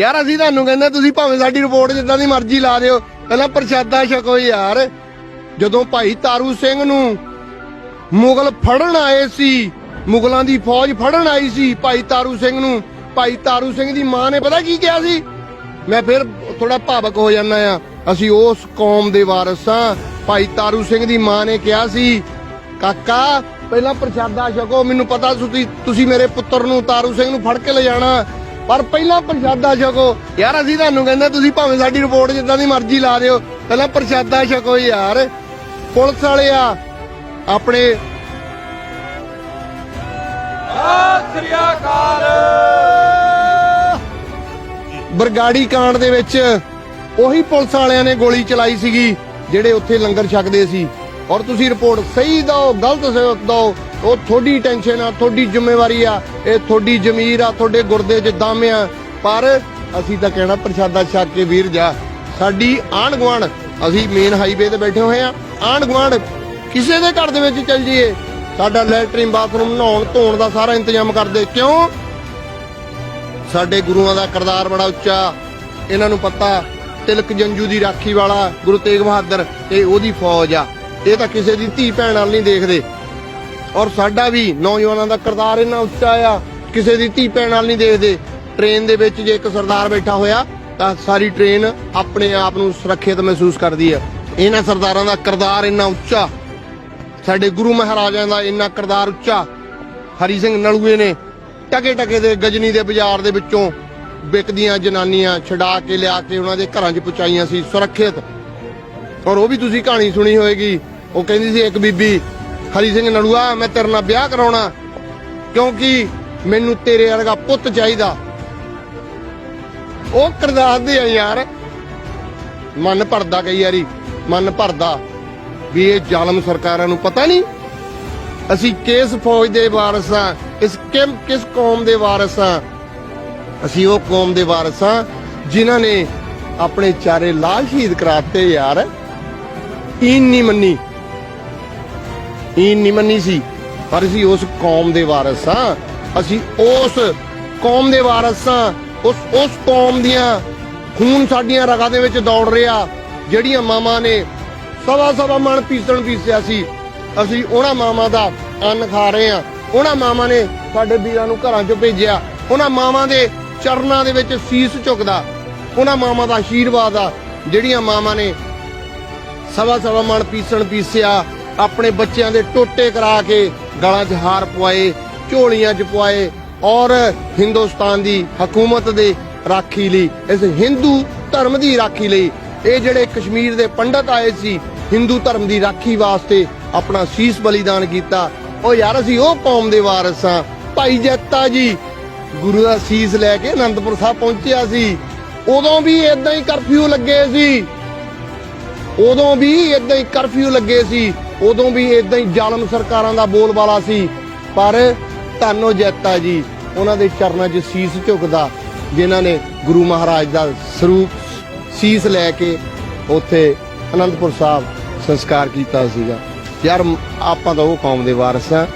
ਯਾਰ, ਅਸੀਂ ਤੁਹਾਨੂੰ ਕਹਿੰਦੇ ਤੁਸੀਂ ਭਾਵੇਂ ਸਾਡੀ ਰਿਪੋਰਟ ਜਿੱਦਾਂ ਦੀ ਮਰਜ਼ੀ ਲਾ ਦਿਓ। ਪਹਿਲਾਂ ਪ੍ਰਸ਼ਾਦਾ ਛਕੋ ਯਾਰ। ਜਦੋਂ ਭਾਈ ਤਾਰੂ ਸਿੰਘ ਨੂੰ ਮੁਗਲ ਫੜਨ ਆਏ ਸੀ, ਮੁਗਲਾਂ ਦੀ ਫੌਜ ਫੜਨ ਆਈ ਸੀ ਭਾਈ ਤਾਰੂ ਸਿੰਘ ਨੂੰ, ਭਾਈ ਤਾਰੂ ਸਿੰਘ ਦੀ ਮਾਂ ਨੇ ਪਤਾ ਕੀ ਕਿਹਾ ਸੀ? ਮੈਂ ਫਿਰ ਥੋੜਾ ਭਾਵਕ ਹੋ ਜਾਂਦਾ ਆ ਅਸੀਂ ਉਸ ਕੌਮ ਦੇ ਵਾਰਸ ਹਾਂ। ਭਾਈ ਤਾਰੂ ਸਿੰਘ ਦੀ ਮਾਂ ਨੇ ਕਿਹਾ ਸੀ, ਕਾਕਾ, ਪਹਿਲਾਂ ਪ੍ਰਸ਼ਾਦਾ ਛਕੋ, ਮੈਨੂੰ ਪਤਾ ਤੁਸੀਂ ਤੁਸੀਂ ਮੇਰੇ ਪੁੱਤਰ ਨੂੰ ਤਾਰੂ ਸਿੰਘ ਨੂੰ ਫੜ ਕੇ ਲੈ ਜਾਣਾ ਪਰ ਪਹਿਲਾਂ ਪ੍ਰਸ਼ਾਦਾ ਛਕੋ। ਯਾਰ, ਅਸੀਂ ਤੁਹਾਨੂੰ ਕਹਿੰਦੇ ਤੁਸੀਂ ਭਾਵੇਂ ਸਾਡੀ ਰਿਪੋਰਟ ਜਿੱਦਾਂ ਦੀ ਮਰਜ਼ੀ ਲਾ ਦਿਓ, ਪਹਿਲਾਂ ਪ੍ਰਸ਼ਾਦਾ ਛਕੋ ਯਾਰ। ਪੁਲਿਸ ਵਾਲੇ ਆ, ਆਪਣੇ ਸ੍ਰੀ ਅਕਾਲ ਬਰਗਾੜੀ ਕਾਂਡ ਦੇ ਵਿੱਚ ਉਹੀ ਪੁਲਿਸ ਵਾਲਿਆਂ ਨੇ ਗੋਲੀ ਚਲਾਈ ਸੀਗੀ, ਜਿਹੜੇ ਉੱਥੇ ਲੰਗਰ ਛਕਦੇ ਸੀ। ਔਰ ਤੁਸੀਂ ਰਿਪੋਰਟ ਸਹੀ ਦਿਓ, ਗਲਤ ਸ- ਦਿਓ ਉਹ ਤੁਹਾਡੀ ਟੈਨਸ਼ਨ ਆ ਤੁਹਾਡੀ ਜ਼ਿੰਮੇਵਾਰੀ ਆ, ਇਹ ਤੁਹਾਡੀ ਜ਼ਮੀਰ ਆ, ਤੁਹਾਡੇ ਗੁਰਦੇ 'ਚ ਦਮ ਆ। ਪਰ ਅਸੀਂ ਤਾਂ ਕਹਿਣਾ ਪ੍ਰਸ਼ਾਦਾ ਛਕ ਕੇ ਵੀਰ ਜਾ, ਸਾਡੀ ਆਂਢ ਗੁਆਂਢ, ਅਸੀਂ ਮੇਨ ਹਾਈਵੇ ਤੇ ਬੈਠੇ ਹੋਏ ਆ, ਆਂਢ ਗੁਆਂਢ ਕਿਸੇ ਦੇ ਘਰ ਦੇ ਵਿੱਚ ਚੱਲ ਜਾਈਏ। ਸਾਡਾ ਲੈਟਰਿਨ ਬਾਥਰੂਮ ਨਹਾਉਣ ਧੋਣ ਦਾ ਸਾਰਾ ਇੰਤਜ਼ਾਮ ਕਰਦੇ, ਕਿਉਂ? ਸਾਡੇ ਗੁਰੂਆਂ ਦਾ ਕਰਤਾਰ ਬੜਾ ਉੱਚਾ, ਇਹਨਾਂ ਨੂੰ ਪਤਾ, ਤਿਲਕ ਜੰਜੂ ਦੀ ਰਾਖੀ ਵਾਲਾ ਗੁਰੂ ਤੇਗ ਬਹਾਦਰ ਇਹ ਉਹਦੀ ਫੌਜ ਆ। ਇਹ ਤਾਂ ਕਿਸੇ ਦੀ ਧੀ ਭੈਣ ਨਾਲ ਨਹੀਂ ਦੇਖਦੇ। ਔਰ ਸਾਡਾ ਵੀ ਨੌਜਵਾਨਾਂ ਦਾ ਕਰਤਾਰ ਇੰਨਾ ਉੱਚਾ ਆ, ਕਿਸੇ ਦੀ ਧੀ ਭੈਣ ਨਾਲ ਨਹੀਂ ਦੇਖਦੇ। ਟ੍ਰੇਨ ਦੇ ਵਿੱਚ ਜੇ ਇੱਕ ਸਰਦਾਰ ਬੈਠਾ ਹੋਇਆ, ਤਾਂ ਸਾਰੀ ਟ੍ਰੇਨ ਆਪਣੇ ਆਪ ਨੂੰ ਸੁਰੱਖਿਅਤ ਮਹਿਸੂਸ ਕਰਦੀ ਹੈ ਇਹਨਾਂ ਸਰਦਾਰਾਂ ਦਾ ਕਰਤਾਰ ਇੰਨਾ ਉੱਚਾ, ਸਾਡੇ ਗੁਰੂ ਮਹਾਰਾਜਾਂ ਦਾ ਇੰਨਾ ਕਰਤਾਰ ਉੱਚਾ। ਹਰੀ ਸਿੰਘ ਨਲੂਏ ਨੇ ਟਕੇ ਟਕੇ ਦੇ ਗਜਨੀ ਦੇ ਬਾਜ਼ਾਰ ਦੇ ਵਿੱਚੋਂ ਵਿਕਦੀਆਂ ਜਨਾਨੀਆਂ ਛਡਾ ਕੇ ਲਿਆ ਕੇ ਉਹਨਾਂ ਦੇ ਘਰਾਂ 'ਚ ਪਹੁੰਚਾਈਆਂ ਸੀ, ਸੁਰੱਖਿਅਤ। ਔਰ ਉਹ ਵੀ ਤੁਸੀਂ ਕਹਾਣੀ ਸੁਣੀ ਹੋਏਗੀ, ਉਹ ਕਹਿੰਦੀ ਸੀ, ਇੱਕ ਬੀਬੀ ਹਰੀ ਸਿੰਘ ਨੜੂਆ, ਮੈਂ ਤੇਰੇ ਨਾਲ ਵਿਆਹ ਕਰਾਉਣਾ। ਕਿਉਂਕਿ ਮੈਨੂੰ ਤੇਰੇ ਵਰਗਾ ਪੁੱਤ ਚਾਹੀਦਾ। ਉਹ ਕਰਦਾਰ ਦੇ ਆ ਯਾਰ। ਮਨ ਭਰਦਾ ਕਈ ਵਾਰੀ, ਮਨ ਭਰਦਾ। ਵੀ ਇਹ ਜ਼ਾਲਮ ਸਰਕਾਰਾਂ ਨੂੰ ਪਤਾ ਨਹੀਂ। ਅਸੀਂ ਕਿਸ ਫੌਜ ਦੇ ਵਾਰਸ ਹਾਂ, ਇਸ ਕਿਮ ਕਿਸ ਕੌਮ ਦੇ ਵਾਰਸ ਹਾਂ। ਅਸੀਂ ਉਹ ਕੌਮ ਦੇ ਵਾਰਸ ਹਾਂ, ਜਿਨ੍ਹਾਂ ਨੇ ਆਪਣੇ ਚਾਰੇ ਲਾਲ ਸ਼ਹੀਦ ਕਰਾਤੇ ਯਾਰ। ਈਨ ਨਹੀਂ ਮੰਨੀ। ਈਨ ਨਹੀਂ ਮੰਨੀ ਸੀ। ਪਰ ਅਸੀਂ ਉਸ ਕੌਮ ਦੇ ਵਾਰਸ ਹਾਂ। ਅਸੀਂ ਉਸ ਕੌਮ ਦੇ ਵਾਰਸ ਹਾਂ। ਉਸ ਉਸ ਕੌਮ ਦੀਆਂ ਖੂਨ ਸਾਡੀਆਂ ਰਗਾਂ ਦੇ ਵਿੱਚ ਦੌੜ ਰਿਹਾ। ਜਿਹੜੀਆਂ ਮਾਵਾਂ ਨੇ ਸਵਾ ਸਵਾ ਮਣ ਪੀਸਣ ਪੀਸਿਆ ਸੀ। ਅਸੀਂ ਉਹਨਾਂ ਮਾਵਾਂ ਦਾ ਅੰਨ ਖਾ ਰਹੇ ਹਾਂ। ਉਹਨਾਂ ਮਾਵਾਂ ਨੇ ਸਾਡੇ ਵੀਰਾਂ ਨੂੰ ਘਰਾਂ 'ਚੋਂ ਭੇਜਿਆ। ਉਹਨਾਂ ਮਾਵਾਂ ਦੇ ਚਰਨਾਂ ਦੇ ਵਿੱਚ ਸੀਸ ਝੁਕਦਾ ਉਹਨਾਂ ਮਾਵਾਂ ਦਾ ਆਸ਼ੀਰਵਾਦ ਆ। ਜਿਹੜੀਆਂ ਮਾਵਾਂ ਨੇ ਸਵਾ ਸਵਾ ਮਣ ਪੀਸਣ ਪੀਸਿਆ। ਆਪਣੇ ਬੱਚਿਆਂ ਦੇ ਟੋਟੇ ਕਰਾ ਕੇ ਗਲਾਂ 'ਚ ਹਾਰ ਪਵਾਏ, ਝੋਲੀਆਂ 'ਚ ਪਵਾਏ ਔਰ ਹਿੰਦੁਸਤਾਨ ਦੀ ਹਕੂਮਤ ਦੇ ਰਾਖੀ ਲਈ, ਇਸ ਹਿੰਦੂ ਧਰਮ ਦੀ ਰਾਖੀ ਲਈ ਇਹ ਜਿਹੜੇ ਕਸ਼ਮੀਰ ਦੇ ਪੰਡਤ ਆਏ ਸੀ, ਹਿੰਦੂ ਧਰਮ ਦੀ ਰਾਖੀ ਵਾਸਤੇ ਆਪਣਾ ਸੀਸ ਬਲੀਦਾਨ ਕੀਤਾ, ਉਹ ਯਾਰ ਅਸੀਂ ਉਹ ਕੌਮ ਦੇ ਵਾਰਸ ਹਾਂ। ਭਾਈ ਜੱਤਾ ਜੀ, ਗੁਰੂ ਦਾ ਸੀਸ ਲੈ ਕੇ ਅਨੰਦਪੁਰ ਸਾਹਿਬ ਪਹੁੰਚਿਆ ਸੀ। ਉਦੋਂ ਵੀ ਇਦਾਂ ਹੀ ਕਰਫਿਊ ਲੱਗੇ ਸੀ। ਉਦੋਂ ਵੀ ਇਦਾਂ ਹੀ ਕਰਫਿਊ ਲੱਗੇ ਸੀ, ਉਦੋਂ ਵੀ ਇਦਾਂ ਹੀ ਜ਼ਾਲਮ ਸਰਕਾਰਾਂ ਦਾ ਬੋਲਬਾਲਾ ਸੀ। ਪਰ ਧੰਨੋ ਜੈਤਾ ਜੀ, ਉਹਨਾਂ ਦੇ ਚਰਨਾਂ 'ਚ ਸੀਸ ਝੁਕਦਾ, ਜਿਨ੍ਹਾਂ ਨੇ ਗੁਰੂ ਮਹਾਰਾਜ ਦਾ ਸਰੂਪ ਸੀਸ ਲੈ ਕੇ ਉੱਥੇ ਅਨੰਦਪੁਰ ਸਾਹਿਬ ਸੰਸਕਾਰ ਕੀਤਾ ਸੀਗਾ। ਯਾਰ, ਆਪਾਂ ਤਾਂ ਉਹ ਕੌਮ ਦੇ ਵਾਰਸ ਆ